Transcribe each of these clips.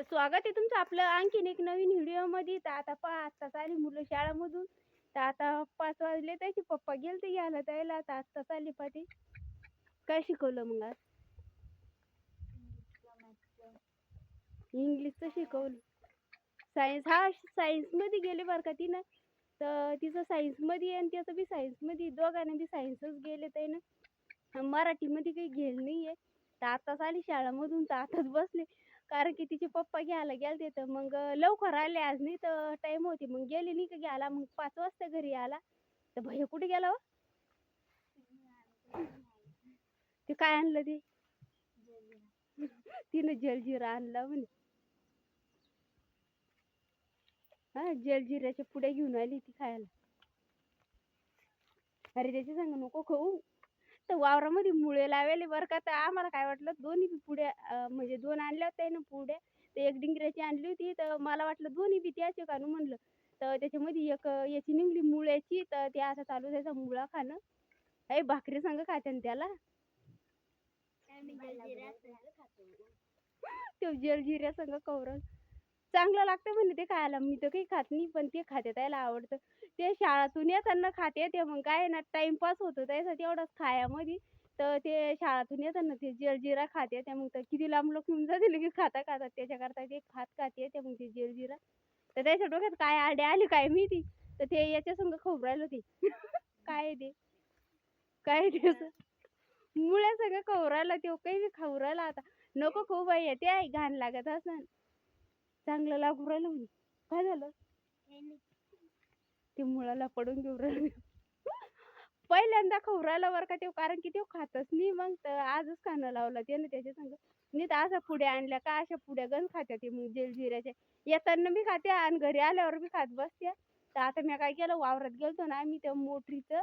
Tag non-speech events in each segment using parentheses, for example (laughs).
तर स्वागत आहे तुमचं आपलं आणखीन एक नवीन व्हिडिओमध्ये तर आता पहा आत्ताच आली मुलं शाळामधून. तर आता पाच वाजले त्याची पप्पा गेलते घ्यायला त्याला आता आत्ताच आली पाठी. काय शिकवलं मग आज? इंग्लिशचं शिकवलं. सायन्स हा सायन्समध्ये गेले बरं का तिनं. तर तिचं सायन्समध्ये आणि त्याचं बी सायन्समध्ये दोघांना बी सायन्सच गेले ते ना मराठीमध्ये काही गेले नाही आहे तर आताच आली शाळामधून. तर आताच बसले. कारण की तिचे पप्पा घ्यायला गेलते तर मग लवकर आले आज नाही तर टाईम होती. मग गेली नाही का घ्यायला? मग पाच वाजता घरी आला. तर भैया कुठे गेला हो? ते काय आणलं ते? तिनं जलजिरा आणला म्हणे. हा जलजिऱ्याच्या पुड्या घेऊन आली ती खायला. अरे त्याची सांग नको खाऊ. वावरामध्ये मुळे लावले बरं का. तर आम्हाला काय वाटलं दोन्ही बी पुड्या अं, म्हणजे दोन आणल्या होत्या ना पुड्या तर एक डिंगऱ्याची आणली होती. तर मला वाटलं दोन्ही बी त्याचे का म्हणलं. तर त्याच्यामध्ये एक याची निघली मुळ्याची. तर ते आता चालू त्याचा मुळा खाणं. हे भाकरी संग खाते ना त्याला तो जलजिऱ्या संग कवरण चांगलं लागतं म्हणे ते खायला. मी तर काही खात नाही पण ते खाते त्याला आवडतं. ते शाळातून येताना खाते ते. मग काय ना टाइमपास होतो त्यासाठी एवढंच खायामध्ये. तर ते शाळातून येताना ते जलजिरा खाते. ते मग तर किती लांब लोक येऊन जाते लगेच खाता खातात त्याच्याकरता ते खात खाते. ते मग ते जलजिरा. तर त्याच्या डोक्यात काय आडे आली काय माहिती? तर ते याच्या संग खाऊ राहिलं ते. (laughs) काय दे ते? काय दे ते मुळ्या सगळं खाऊ राहिला ते काही बी खाऊ राहिला आता. नको खाऊ बाई ते आई घाण लागत असं चांगलं लागू राहिलं म्हणे. काय झालं? ते मुळाला पडून घेऊ राहिलं. पहिल्यांदा खाऊ राहिला बरं का ते कारण की ते खातच नाही. मग तर आजच खाणं लावलं त्यानं त्याच्या संग. नाही तर अशा पुड्या आणल्या का? अशा पुड्या गण खात्या ते मग जलजिऱ्याच्या. येताना बी खात्या आणि घरी आल्यावर बी खात बसत्या. तर आता मी काय केलं? वावरात गेलतो ना आम्ही त्या मोटरीचं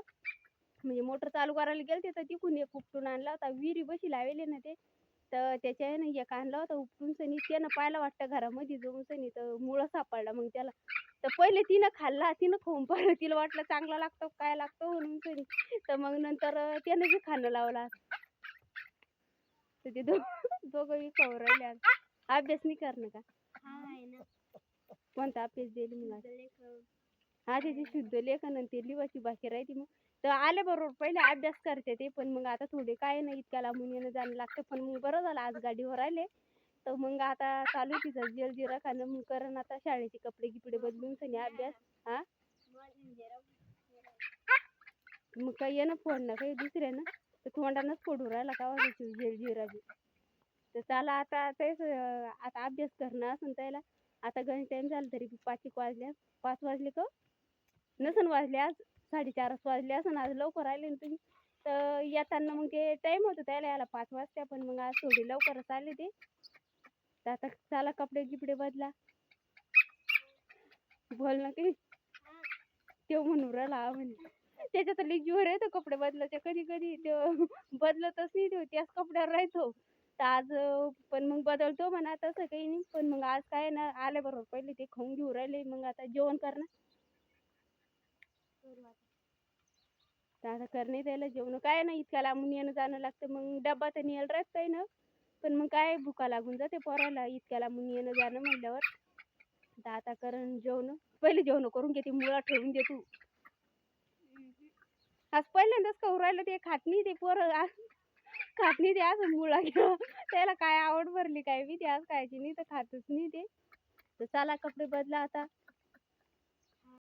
म्हणजे मोटर चालू करायला गेलते तर तिकून एक उपटून आणला होता. विहिरी बशी लावेले ना ते. तर त्याच्या ना एक आणला होता उपटून सनी. त्यानं पाहिलं वाटतं घरामध्ये जाऊन सनी तर मुळं सापडला मग त्याला. तर पहिले तिनं खाल्ला तिनं खाऊन पाहिलं. तिला वाटलं चांगला लागतो काय लागतो म्हणून सनी. तर मग नंतर त्यानं बी खाणं लावला. तर ते दो (laughs) दोघं बी खाऊ राहिले. अभ्यास नाही करणं का? कोणता अभ्यास देईल मग आज? हा त्याची शुद्ध लेखन आणि ते लिवाची बाकी राहते मग. तर आले बरोबर पहिले अभ्यास करते ते पण मग आता थोडे काय नाही इतक्या लांबून येणं जाणं लागतं पण मग बरं झालं आज गाडीवर आले. तर मग आता चालू आहे जेल जिरा खाणं मग करण आता शाळेचे कपडे गिपडे बदलून सनी अभ्यास हा? मग काय येणं ना काही दुसऱ्यानं? तर तोंडानंच फोडू राहिला का वाजायची जलजिरा बी? तर त्याला आता तेच आता अभ्यास करणं असं त्याला. आता गण टाइम झालं तरी पाच एक वाजल्या पाच वाजले का? नसन वाजले आज साडेचारच वाजले असं आज लवकर आले ना तुम्ही. तर येताना मग ते टाईम होतो त्याला यायला पाच वाजता पण मग आज थोडी लवकरच आले ते. तर आता चला कपडे गिपडे बदला. बोल ना की तो म्हणून राहिला म्हणे. त्याच्यात लई जीवर येतो कपडे बदलायचे. कधी कधी तो बदलतच नाही तो त्याच कपड्यावर राहतो. तर आज पण मग बदलतो म्हणा तसं काही नाही. पण मग आज काय ना आल्याबरोबर बरोबर पहिले ते खाऊन घेऊ राहिले. मग आता जेवण करणार. तर आता करणे त्याला जेवण. काय ना इतक्या लांबून येणं जाणं लागतं. मग डब्बा तर नेल राहत काही ना. पण मग काय भुका लागून जाते पोराला इतक्या लांबून येणं जाणं म्हणल्यावर. तर आता करण जेवण. पहिले जेवण करून घेते मुळा ठेवून दे तू. आज पहिल्यांदाच खाऊ राहिलं ते खात नाही ते पोरं. आ- खात नाही ते असं मुळा घेऊन त्याला काय आवड भरली काय बी ते आज खायची नाही तर खातच नाही ते. तर चला कपडे बदला आता.